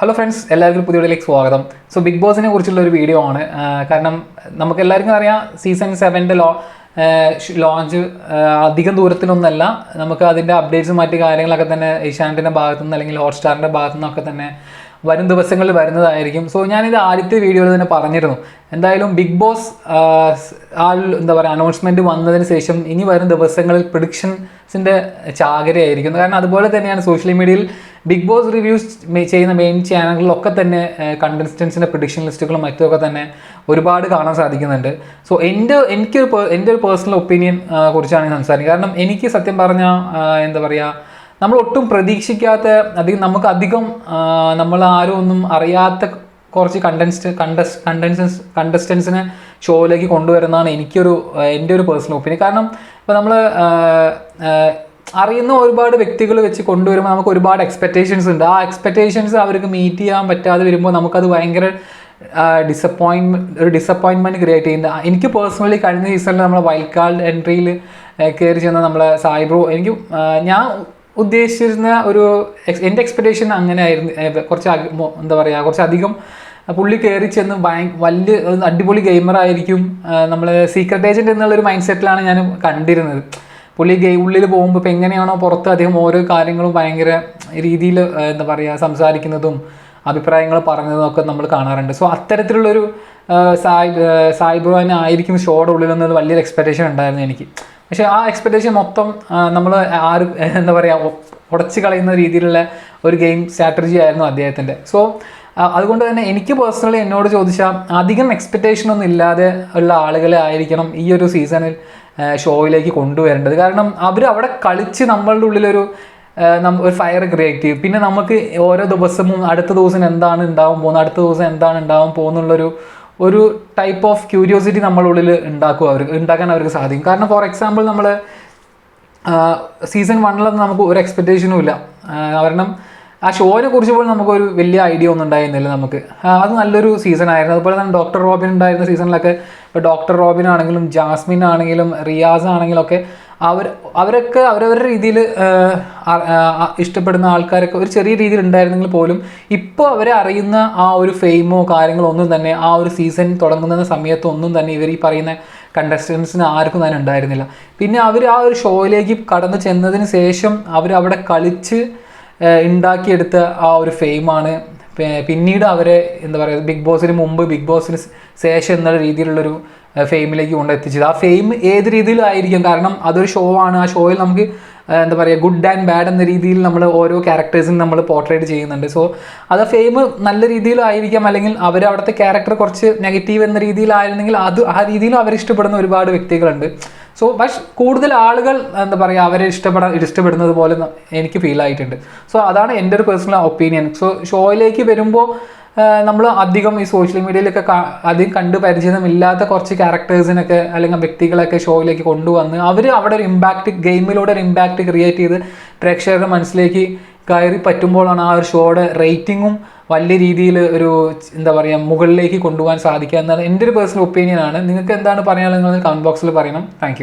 Hello friends എല്ലാവർക്കും പുതിയതിലേക്ക് സ്വാഗതം. So big ബോസിനെ കുറിച്ചുള്ള ഒരു വീഡിയോ ആണ്. കാരണം നമുക്ക് എല്ലാവർക്കും അറിയാം സീസൺ സെവന്റെ ലോ ലോഞ്ച് അധികം ദൂരത്തിലൊന്നല്ല. നമുക്ക് അതിന്റെ അപ്ഡേറ്റ്സും മറ്റു കാര്യങ്ങളൊക്കെ തന്നെ ഏഷ്യാനെറ്റിന്റെ ഭാഗത്തു നിന്ന് അല്ലെങ്കിൽ ഹോട്ട്സ്റ്റാറിന്റെ ഭാഗത്തു നിന്നൊക്കെ തന്നെ വരും ദിവസങ്ങളിൽ വരുന്നതായിരിക്കും. സോ ഞാനിത് ആദ്യത്തെ വീഡിയോയിൽ തന്നെ പറഞ്ഞിരുന്നു. എന്തായാലും ബിഗ് ബോസ് ആ എന്താ പറയുക അനൗൺസ്മെന്റ് വന്നതിന് ശേഷം ഇനി വരും ദിവസങ്ങളിൽ പ്രൊഡിക്ഷൻസിന്റെ ചാകരയായിരിക്കും. കാരണം അതുപോലെ തന്നെയാണ് സോഷ്യൽ മീഡിയയിൽ ബിഗ് ബോസ് റിവ്യൂസ് ചെയ്യുന്ന മെയിൻ ചാനലുകളിലൊക്കെ തന്നെ കണ്ടസ്റ്റൻസിന്റെ പ്രിഡിക്ഷൻ ലിസ്റ്റുകളും മറ്റുമൊക്കെ തന്നെ ഒരുപാട് കാണാൻ സാധിക്കുന്നുണ്ട്. സോ എന്റെ എനിക്കൊരു എന്റെ ഒരു പേഴ്സണൽ ഒപ്പീനിയൻ കുറിച്ചാണ് സംസാരിക്കുന്നത്. കാരണം എനിക്ക് സത്യം പറഞ്ഞാൽ എന്താ പറയുക നമ്മൾ ഒട്ടും പ്രതീക്ഷിക്കാത്ത അധികം നമുക്ക് അധികം നമ്മൾ ആരും ഒന്നും അറിയാത്ത കുറച്ച് കണ്ടൻസ്റ്റ് കണ്ടസ് കണ്ടൻസൻസ് കണ്ടസ്റ്റൻസിനെ ഷോയിലേക്ക് കൊണ്ടുവരുന്നതാണ് എനിക്കൊരു എന്റെ ഒരു പേഴ്സണൽ ഒപ്പീനിയൻ കാരണം ഇപ്പോൾ നമ്മൾ അറിയുന്ന ഒരുപാട് വ്യക്തികൾ വെച്ച് കൊണ്ടുവരുമ്പോൾ നമുക്ക് ഒരുപാട് എക്സ്പെക്റ്റേഷൻസ് ഉണ്ട്. ആ എക്സ്പെക്റ്റേഷൻസ് അവർക്ക് മീറ്റ് ചെയ്യാൻ പറ്റാതെ വരുമ്പോൾ നമുക്കത് ഭയങ്കര ഡിസപ്പോയിൻമെന്റ് ഒരു ഡിസപ്പോയിൻമെന്റ് ക്രിയേറ്റ് ചെയ്യുന്നുണ്ട് എനിക്ക് പേഴ്സണലി കഴിഞ്ഞ സീസണിൽ നമ്മളെ വൈൽഡ് കാർഡ് എൻട്രിയിൽ കയറി ചെന്ന നമ്മളെ സായിബ്രോ എനിക്ക് ഞാൻ ഉദ്ദേശിച്ചിരുന്ന ഒരു എന്റെ എക്സ്പെക്റ്റേഷൻ അങ്ങനെ ആയിരുന്നു കുറച്ച് എന്താ പറയുക കുറച്ച് അധികം പുള്ളി കയറി ചെന്ന് വലിയ അടിപൊളി ഗെയിമറായിരിക്കും നമ്മൾ സീക്രട്ട് ഏജന്റ് എന്നുള്ളൊരു മൈൻഡ് സെറ്റിലാണ് ഞാൻ കണ്ടിരുന്നത്. പുള്ളി ഗെയ് ഉള്ളിൽ പോകുമ്പോൾ ഇപ്പം എങ്ങനെയാണോ പുറത്ത് അദ്ദേഹം ഓരോ കാര്യങ്ങളും ഭയങ്കര രീതിയിൽ എന്താ പറയുക സംസാരിക്കുന്നതും അഭിപ്രായങ്ങൾ പറഞ്ഞതും ഒക്കെ നമ്മൾ കാണാറുണ്ട്. സോ അത്തരത്തിലുള്ളൊരു സായി ആ, സായി ബ്രോനെ ആയിരിക്കും ഷോയുടെ ഉള്ളിൽ നിന്നൊരു വലിയൊരു എക്സ്പെക്റ്റേഷൻ ഉണ്ടായിരുന്നു എനിക്ക്. പക്ഷേ ആ എക്സ്പെക്റ്റേഷൻ മൊത്തം നമ്മൾ ആര് എന്താ പറയുക ഉടച്ച് കളയുന്ന രീതിയിലുള്ള ഒരു ഗെയിം സ്ട്രാറ്റജി ആയിരുന്നു അദ്ദേഹത്തിന്റെ സോ അതുകൊണ്ട് തന്നെ എനിക്ക് പേഴ്സണലി എന്നോട് ചോദിച്ചാൽ അധികം എക്സ്പെക്റ്റേഷൻ ഒന്നും ഇല്ലാതെ ഉള്ള ആളുകളെ ആയിരിക്കണം ഈ ഒരു സീസണിൽ ഷോയിലേക്ക് കൊണ്ടുവരേണ്ടത്. കാരണം അവർ അവിടെ കളിച്ച് നമ്മളുടെ ഉള്ളിലൊരു ഒരു ഫയർ ക്രിയേറ്റ് ചെയ്യും. പിന്നെ നമുക്ക് ഓരോ ദിവസവും അടുത്ത ദിവസം എന്താണ് ഉണ്ടാവും പോകുന്നത് അടുത്ത ദിവസം എന്താണ് ഉണ്ടാവും പോകുന്നുള്ളൊരു ഒരു ടൈപ്പ് ഓഫ് ക്യൂരിയോസിറ്റി നമ്മളുടെ ഉള്ളിൽ ഉണ്ടാക്കും അവർ ഉണ്ടാക്കാൻ അവർക്ക് സാധിക്കും. കാരണം ഫോർ എക്സാമ്പിൾ നമ്മൾ സീസൺ വണ്ണിലൊന്നും നമുക്ക് ഒരു എക്സ്പെക്റ്റേഷനും ഇല്ല. കാരണം ആ ഷോനെ കുറിച്ച് പോലും നമുക്കൊരു വലിയ ഐഡിയ ഒന്നും ഉണ്ടായിരുന്നില്ല നമുക്ക്. അത് നല്ലൊരു സീസൺ ആയിരുന്നു. അതുപോലെ തന്നെ ഡോക്ടർ റോബിൻ ഉണ്ടായിരുന്ന സീസണിലൊക്കെ ഇപ്പോൾ ഡോക്ടർ റോബിൻ ആണെങ്കിലും ജാസ്മിൻ ആണെങ്കിലും റിയാസ് ആണെങ്കിലും ഒക്കെ അവർ അവരൊക്കെ അവരവരുടെ രീതിയിൽ ഇഷ്ടപ്പെടുന്ന ആൾക്കാരൊക്കെ ഒരു ചെറിയ രീതിയിൽ ഉണ്ടായിരുന്നെങ്കിൽ പോലും ഇപ്പോൾ അവരെ അറിയുന്ന ആ ഒരു ഫെയിമോ കാര്യങ്ങളോ ഒന്നും തന്നെ ആ ഒരു സീസൺ തുടങ്ങുന്ന സമയത്ത് ഒന്നും തന്നെ ഇവർ ഈ പറയുന്ന കണ്ടസ്റ്റൻസിന് ആർക്കും തന്നെ ഉണ്ടായിരുന്നില്ല. പിന്നെ അവർ ആ ഒരു ഷോയിലേക്ക് കടന്നു ചെന്നതിന് ശേഷം അവർ അവിടെ കളിച്ച് ഉണ്ടാക്കിയെടുത്ത ആ ഒരു ഫെയിമാണ്. പിന്നീട് അവരെ എന്താ പറയുക ബിഗ് ബോസിന് മുമ്പ് ബിഗ് ബോസിന് ശേഷം എന്നുള്ള രീതിയിലുള്ളൊരു ഫെയിമിലേക്ക് കൊണ്ടെത്തിച്ചത്. ആ ഫെയിം ഏത് രീതിയിലായിരിക്കും കാരണം അതൊരു ഷോ ആണ്. ആ ഷോയിൽ നമുക്ക് എന്താ പറയുക ഗുഡ് ആൻഡ് ബാഡ് എന്ന രീതിയിൽ നമ്മൾ ഓരോ ക്യാരക്ടേഴ്സിനും നമ്മൾ പോർട്രേറ്റ് ചെയ്യുന്നുണ്ട്. സോ അത് ഫെയിം നല്ല രീതിയിലായിരിക്കാം അല്ലെങ്കിൽ അവർ അവിടുത്തെ ക്യാരക്ടർ കുറച്ച് നെഗറ്റീവ് എന്ന രീതിയിലായിരുന്നെങ്കിൽ അത് ആ രീതിയിലും അവർ ഇഷ്ടപ്പെടുന്ന ഒരുപാട് വ്യക്തികളുണ്ട്. സോ പക്ഷെ കൂടുതൽ ആളുകൾ എന്താ പറയുക അവരെ ഇഷ്ടപ്പെടാൻ ഇഷ്ടപ്പെടുന്നത് പോലെ എനിക്ക് ഫീൽ ആയിട്ടുണ്ട്. സോ അതാണ് എന്റെ ഒരു പേഴ്സണൽ ഒപ്പീനിയൻ സോ ഷോയിലേക്ക് വരുമ്പോൾ നമ്മൾ അധികം ഈ സോഷ്യൽ മീഡിയയിലൊക്കെ അധികം കണ്ട് പരിചയമില്ലാത്ത കുറച്ച് ക്യാരക്ടേഴ്സിനൊക്കെ അല്ലെങ്കിൽ വ്യക്തികളൊക്കെ ഷോയിലേക്ക് കൊണ്ടുവന്ന് അവർ അവിടെ ഒരു ഇമ്പാക്റ്റ് ഗെയിമിലൂടെ ഒരു ഇമ്പാക്റ്റ് ക്രിയേറ്റ് ചെയ്ത് പ്രേക്ഷകരുടെ മനസ്സിലേക്ക് കയറി പറ്റുമ്പോഴാണ് ആ ഒരു ഷോയുടെ റേറ്റിങ്ങും വലിയ രീതിയിൽ ഒരു എന്താ പറയുക മുകളിലേക്ക് കൊണ്ടുപോകാൻ സാധിക്കുക എന്നാണ് എന്റെ ഒരു പേഴ്സണൽ ഒപ്പീനിയൻ ആണ്. നിങ്ങൾക്ക് എന്താണ് പറയാനുള്ളത് നിങ്ങൾ കമന്റ് ബോക്സിൽ പറയണം. താങ്ക്